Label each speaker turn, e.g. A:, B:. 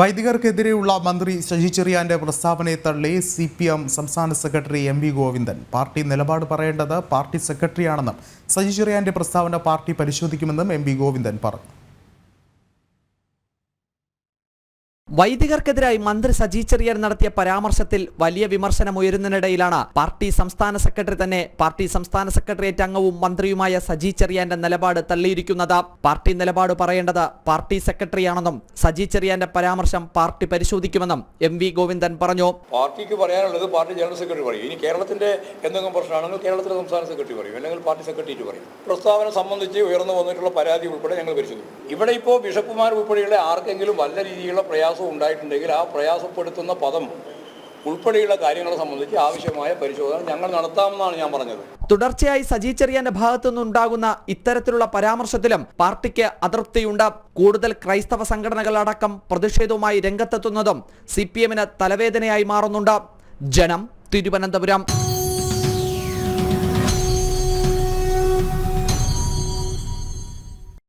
A: വൈദികർക്കെതിരെയുള്ള മന്ത്രി ശശി ചെറിയാന്റെ പ്രസ്താവനയെ തള്ളി സി പി എം സംസ്ഥാന secretary M V Govindan. Party നിലപാട് പറയേണ്ടത് പാർട്ടി സെക്രട്ടറിയാണെന്നും ശശി ചെറിയാന്റെ പ്രസ്താവന പാർട്ടി പരിശോധിക്കുമെന്നും എം വി ഗോവിന്ദൻ പറഞ്ഞു.
B: വൈദികർക്കെതിരായി മന്ത്രി സജി ചെറിയാൻ നടത്തിയ പരാമർശത്തിൽ വലിയ വിമർശനമുയരുന്നതിനിടയിലാണ് പാർട്ടി സംസ്ഥാന സെക്രട്ടറി തന്നെ പാർട്ടി സംസ്ഥാന സെക്രട്ടേറിയറ്റ് അംഗവും മന്ത്രിയുമായ സജി ചെറിയാന്റെ നിലപാട് തള്ളിയിരിക്കുന്നത്. പാർട്ടി നിലപാട് പറയേണ്ടത് പാർട്ടി സെക്രട്ടറിയാണെന്നും സജി ചെറിയാന്റെ പരാമർശം പാർട്ടി പരിശോധിക്കുമെന്നും എം വി ഗോവിന്ദൻ പറഞ്ഞു.
C: പാർട്ടിക്ക് പറയാനുള്ളത് പാർട്ടി ജനറൽ സെക്രട്ടറി പറയും. ഇനി കേരളത്തിന്റെ എന്തെങ്കിലും പ്രശ്നമാണെങ്കിൽ കേരളത്തിലെ സംസ്ഥാന സെക്രട്ടറി പറയും. അല്ലെങ്കിൽ പാർട്ടി സെക്രട്ടേറിയറ്റ് പറയും. പ്രസ്താവന സംബന്ധിച്ച് ഉയർന്നു വന്നിട്ടുള്ള പരാതി ഉൾപ്പെടെ ഞങ്ങൾ പരിശോധിക്കും. ഇവിടെ ഇപ്പോൾ ബിഷപ്പുമാർ ഉൾപ്പെടെയുള്ള ആർക്കെങ്കിലും വല്ല രീതിയിലുള്ള പ്രയാസം ഉണ്ടായിട്ടുണ്ടെങ്കിൽ ആ പ്രയാസപ്പെടുത്തുന്ന പദം ഉൾപ്പെടെയുള്ള കാര്യങ്ങളെ സംബന്ധിച്ച് ആവശ്യമായ പരിശോധന ഞങ്ങൾ നടത്താമെന്നാണ് ഞാൻ പറഞ്ഞത്.
B: തുടർച്ചയായി സജി ചെറിയാന്റെ ഭാഗത്തു നിന്നുണ്ടാകുന്ന ഇത്തരത്തിലുള്ള പരാമർശത്തിലും പാർട്ടിക്ക് അതൃപ്തിയുണ്ട്. കൂടുതൽ ക്രൈസ്തവ സംഘടനകളടക്കം പ്രതിഷേധവുമായി രംഗത്തെത്തുന്നതും സി പി എമ്മിന് തലവേദനയായി മാറുന്നുണ്ട്. ജനം തിരുവനന്തപുരം.